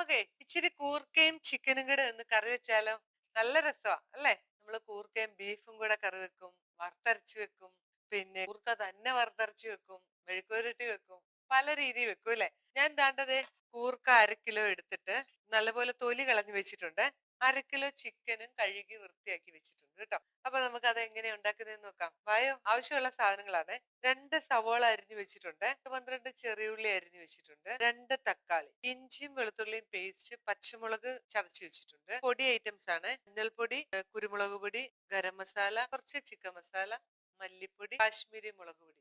നമുക്ക് ഇച്ചിരി കൂർക്കയും ചിക്കനും കൂടെ ഒന്ന് കറി വെച്ചാലോ നല്ല രസമാ അല്ലേ? നമ്മൾ കൂർക്കയും ബീഫും കൂടെ കറി വെക്കും വറുത്തരച്ച് വെക്കും പിന്നെ കൂർക്ക തന്നെ വറുത്തരച്ച് വെക്കും മെഴുക്കുരുട്ടി വെക്കും പല രീതിയിൽ വെക്കും അല്ലേ? ഞാൻ താണ്ടത് കൂർക്ക അര കിലോ എടുത്തിട്ട് നല്ലപോലെ തൊലി കളഞ്ഞു വെച്ചിട്ടുണ്ട്. അര കിലോ ചിക്കനും കഴുകി വൃത്തിയാക്കി വെച്ചിട്ടുണ്ട് കേട്ടോ. അപ്പൊ നമുക്ക് അത് എങ്ങനെ ഉണ്ടാക്കുന്നതെന്ന് നോക്കാം. വായോ ആവശ്യമുള്ള സാധനങ്ങളാണ്. രണ്ട് സവോള അരിഞ്ഞു വെച്ചിട്ടുണ്ട്. പന്ത്രണ്ട് ചെറിയുള്ളി അരിഞ്ഞു വെച്ചിട്ടുണ്ട്. രണ്ട് തക്കാളി ഇഞ്ചിയും വെളുത്തുള്ളിയും പേസ്റ്റ് പച്ചമുളക് ചതച്ച് വെച്ചിട്ടുണ്ട്. പൊടി ഐറ്റംസ് ആണ്. മഞ്ഞൾപ്പൊടി കുരുമുളക് പൊടി ഗരം മസാല കുറച്ച് ചിക്കൻ മസാല മല്ലിപ്പൊടി കാശ്മീരി മുളക് പൊടി.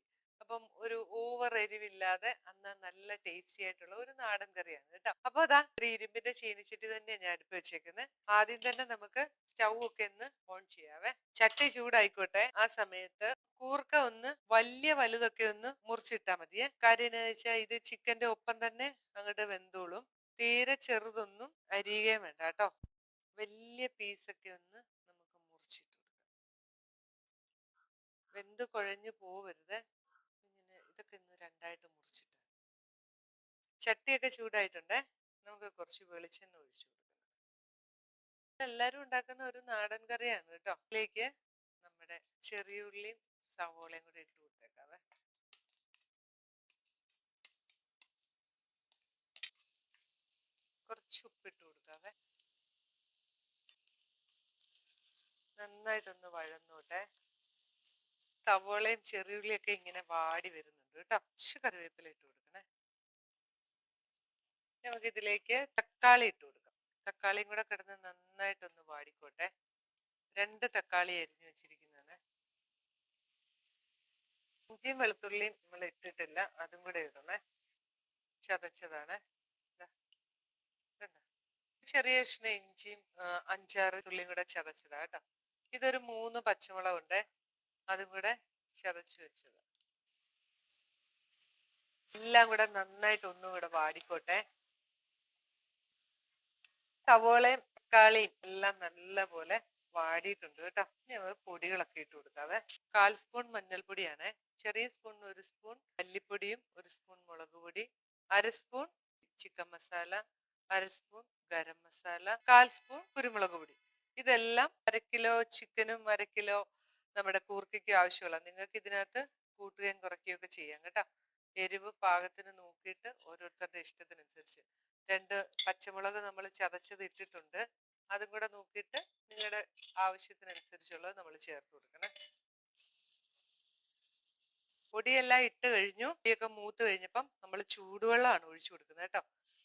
അപ്പം ഒരു ഓവർ എരിവില്ലാതെ അന്ന് നല്ല ടേസ്റ്റി ആയിട്ടുള്ള ഒരു നാടൻ കറിയാണ് കേട്ടോ. അപ്പൊ അതാ ഒരു ഇരുമ്പിന്റെ ചീനിച്ചട്ടി തന്നെയാണ് ഞാൻ അടുപ്പ് വെച്ചേക്കുന്നത് ആദ്യം തന്നെ നമുക്ക് സ്റ്റൗ ഒന്ന് ഓൺ ചെയ്യാവേ. ചട്ടി ചൂടായിക്കോട്ടെ. ആ സമയത്ത് കൂർക്ക ഒന്ന് വലിയ വലുതൊക്കെ ഒന്ന് മുറിച്ചിട്ടാ മതിയെ. കാര്യം വെച്ചാൽ ഇത് ചിക്കന്റെ ഒപ്പം തന്നെ അങ്ങോട്ട് വെന്തോളും. തീരെ ചെറുതൊന്നും അരിയുകയും വേണ്ട കേട്ടോ. വലിയ പീസൊക്കെ ഒന്ന് നമുക്ക് മുറിച്ചിട്ട് വെന്ത് കുഴഞ്ഞു പോവരുത്. ഇതൊക്കെ ഒന്ന് രണ്ടായിട്ട് മുറിച്ചിട്ട്. ചട്ടിയൊക്കെ ചൂടായിട്ടുണ്ടേ. നമുക്ക് കുറച്ച് വെളിച്ചെണ്ണ ഒഴിച്ചു കൊടുക്കണം. എല്ലാരും ഉണ്ടാക്കുന്ന ഒരു നാടൻ കറിയാണ് കേട്ടോ. അതിലേക്ക് നമ്മുടെ ചെറിയ ഉള്ളിയും സവോളയും കൂടി ഇട്ട് കൊടുത്തേക്കാവേ. കുറച്ച് ഉപ്പിട്ട് കൊടുക്കാവേ. നന്നായിട്ടൊന്ന് വഴന്നോട്ടെ. സവോളയും ചെറിയുള്ളിയൊക്കെ ഇങ്ങനെ വാടി വരുന്നുണ്ട്. കേട്ടോ. കുറച്ച് കറിവേപ്പില ഇട്ട് കൊടുക്കണേ. നമുക്ക് ഇതിലേക്ക് തക്കാളി ഇട്ട് കൊടുക്കാം. തക്കാളിയും കൂടെ കിടന്ന് നന്നായിട്ടൊന്ന് വാടിക്കോട്ടെ. രണ്ട് തക്കാളി അരിഞ്ഞു വെച്ചിരിക്കുന്നതാണ്. ഇഞ്ചിയും വെളുത്തുള്ളിയും നമ്മൾ ഇട്ടിട്ടില്ല. അതും കൂടെ ഇടണേ. ചതച്ചതാണ്? ചെറിയ കഷ്ണ ഇഞ്ചിയും അഞ്ചാറ് തുള്ളിയും കൂടെ ചതച്ചതാ കേട്ടോ. ഇതൊരു മൂന്ന് പച്ചമുളകുണ്ട്. അതും കൂടെ ചതച്ചു വെച്ചത്. എല്ലാം കൂടെ നന്നായിട്ട് ഒന്നും കൂടെ വാടിക്കോട്ടെ. സവോളയും തക്കാളിയും എല്ലാം നല്ല പോലെ വാടിയിട്ടുണ്ട് കേട്ടോ. ഇനി നമ്മൾ പൊടികളൊക്കെ ഇട്ട് കൊടുക്കാവേ. കാൽ സ്പൂൺ മഞ്ഞൾപ്പൊടിയാണ്. ചെറിയ സ്പൂൺ ഒരു സ്പൂൺ മല്ലിപ്പൊടിയും ഒരു സ്പൂൺ മുളക് പൊടി അര സ്പൂൺ ചിക്കൻ മസാല അര സ്പൂൺ ഗരം മസാല കാൽ സ്പൂൺ കുരുമുളക് പൊടി. ഇതെല്ലാം അര കിലോ ചിക്കനും അര കിലോ നമ്മുടെ കൂർക്കയ്ക്കും ആവശ്യമുള്ള നിങ്ങൾക്ക് ഇതിനകത്ത് കൂട്ടുകയും കുറയ്ക്കുകയും ഒക്കെ ചെയ്യാം കേട്ടോ. എരിവ് പാകത്തിന് നോക്കിയിട്ട് ഓരോരുത്തരുടെ ഇഷ്ടത്തിനനുസരിച്ച്. രണ്ട് പച്ചമുളക് നമ്മൾ ചതച്ചത് ഇട്ടിട്ടുണ്ട്. അതും കൂടെ നോക്കിയിട്ട് നിങ്ങളുടെ ആവശ്യത്തിനനുസരിച്ചുള്ളത് നമ്മൾ ചേർത്ത് കൊടുക്കണം. പൊടിയെല്ലാം ഇട്ട് കഴിഞ്ഞു. പൊടിയൊക്കെ മൂത്ത് കഴിഞ്ഞപ്പം നമ്മൾ ചൂടുവെള്ളമാണ് ഒഴിച്ചു കൊടുക്കുന്നത് കേട്ടോ.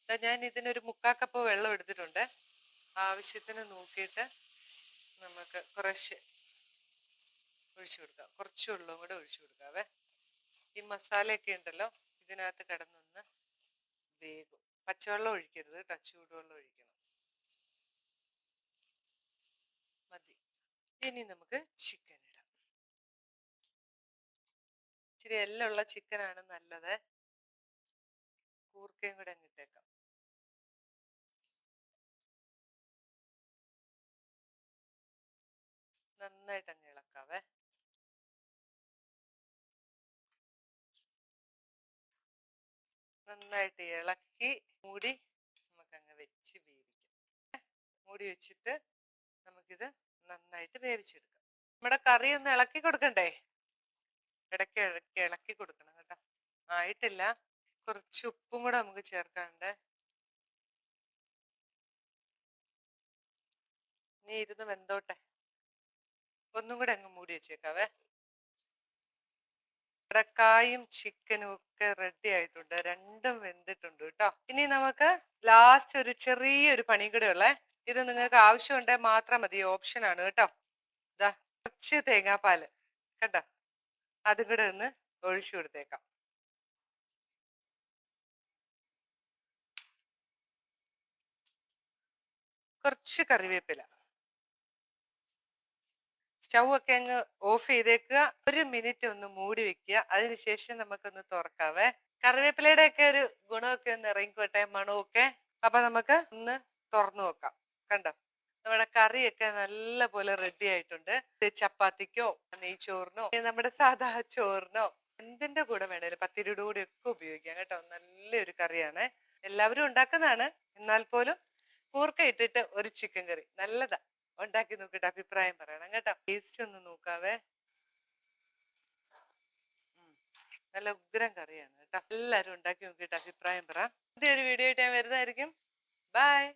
ദാ ഞാൻ ഇതിനൊരു മുക്കാ കപ്പ് വെള്ളം എടുത്തിട്ടുണ്ട്. ആവശ്യത്തിന് നോക്കിയിട്ട് നമുക്ക് കുറച്ച് ഒഴിച്ചു കൊടുക്കാം. കുറച്ച് വെള്ളവും കൂടെ ഒഴിച്ചു കൊടുക്കാവേ. ഈ മസാലയൊക്കെ ഉണ്ടല്ലോ ഇതിനകത്ത് കിടന്നൊന്ന് വേകും പച്ചവെള്ളം ഒഴിക്കരുത് കേട്ടോ ചൂടുവെള്ളം ഒഴിക്കണം. മതി. ഇനി നമുക്ക് ചിക്കൻ ഇടാം. ഇച്ചിരി എല്ലുള്ള ചിക്കനാണ് നല്ലത്. കൂർക്കയും കൂടെ അങ്ങിട്ടേക്കാം നന്നായിട്ട് അങ്ങ് ഇളക്കാവേ. നന്നായിട്ട് ഇളക്കി മൂടി നമുക്ക് അങ്ങ് വെച്ച് വേവിക്കാം. മൂടി വെച്ചിട്ട് നമുക്കിത് നന്നായിട്ട് വേവിച്ചെടുക്കാം. നമ്മുടെ കറി ഒന്ന് ഇളക്കി കൊടുക്കണ്ടേ? ഇടയ്ക്ക് ഇടയ്ക്ക് ഇളക്കി കൊടുക്കണം കേട്ടോ. ആയിട്ടില്ല. കുറച്ച് ഉപ്പും കൂടെ നമുക്ക് ചേർക്കാനുണ്ട്. ഇനി ഇരുന്ന് വെന്തോട്ടെ. ഒന്നും കൂടെ അങ്ങ് മൂടി വെച്ചേക്കാവേ. കടക്കായും ചിക്കനും ഒക്കെ റെഡി ആയിട്ടുണ്ട്. രണ്ടും വെന്തിട്ടുണ്ട് കേട്ടോ. ഇനി നമുക്ക് ലാസ്റ്റ് ഒരു ചെറിയൊരു പണി കൂടെ ഉള്ളേ. ഇത് നിങ്ങൾക്ക് ആവശ്യമുണ്ടെങ്കിൽ മാത്രം മതി. ഓപ്ഷൻ ആണ് കേട്ടോ. ഇതാ കുറച്ച് തേങ്ങാപ്പാൽ കണ്ടോ? അതും കൂടെ ഒന്ന് ഒഴിച്ചു കൊടുത്തേക്കാം. കുറച്ച് കറിവേപ്പില. സ്റ്റൗ ഒക്കെ അങ്ങ് ഓഫ് ചെയ്തേക്കുക ഒരു മിനിറ്റ് ഒന്ന് മൂടി വെക്കുക. അതിനുശേഷം നമുക്കൊന്ന് തുറക്കാവേ. കറിവേപ്പിലയുടെ ഒക്കെ ഒരു ഗുണമൊക്കെ ഒന്ന് ഇറങ്ങിക്കോട്ടെ മണമൊക്കെ. അപ്പൊ നമുക്ക് ഒന്ന് തുറന്നു നോക്കാം. കണ്ടോ? നമ്മുടെ കറിയൊക്കെ നല്ല പോലെ റെഡി ആയിട്ടുണ്ട് ചപ്പാത്തിക്കോ നെയ്ച്ചോറിനോ നമ്മുടെ സാധാ ചോറിനോ എന്തിന്റെ കൂടെ വേണേലും പത്തിരിയുടെ കൂടെ ഒക്കെ ഉപയോഗിക്കാം കേട്ടോ. നല്ലൊരു കറിയാണ്. എല്ലാവരും ഉണ്ടാക്കുന്നതാണ്. എന്നാൽ പോലും കൂർക്ക ഇട്ടിട്ട് ഒരു ചിക്കൻ കറി നല്ലതാ. ഉണ്ടാക്കി നോക്കിയിട്ട് അഭിപ്രായം പറയണം കേട്ടോ. ടേസ്റ്റ് ഒന്ന് നോക്കാവേ. നല്ല ഉഗ്രം കറിയാണ് കേട്ടോ. എല്ലാരും ഉണ്ടാക്കി നോക്കിയിട്ട് അഭിപ്രായം പറ. പുതിയൊരു വീഡിയോ ആയിട്ട് ഞാൻ വരുന്നതായിരിക്കും. ബൈ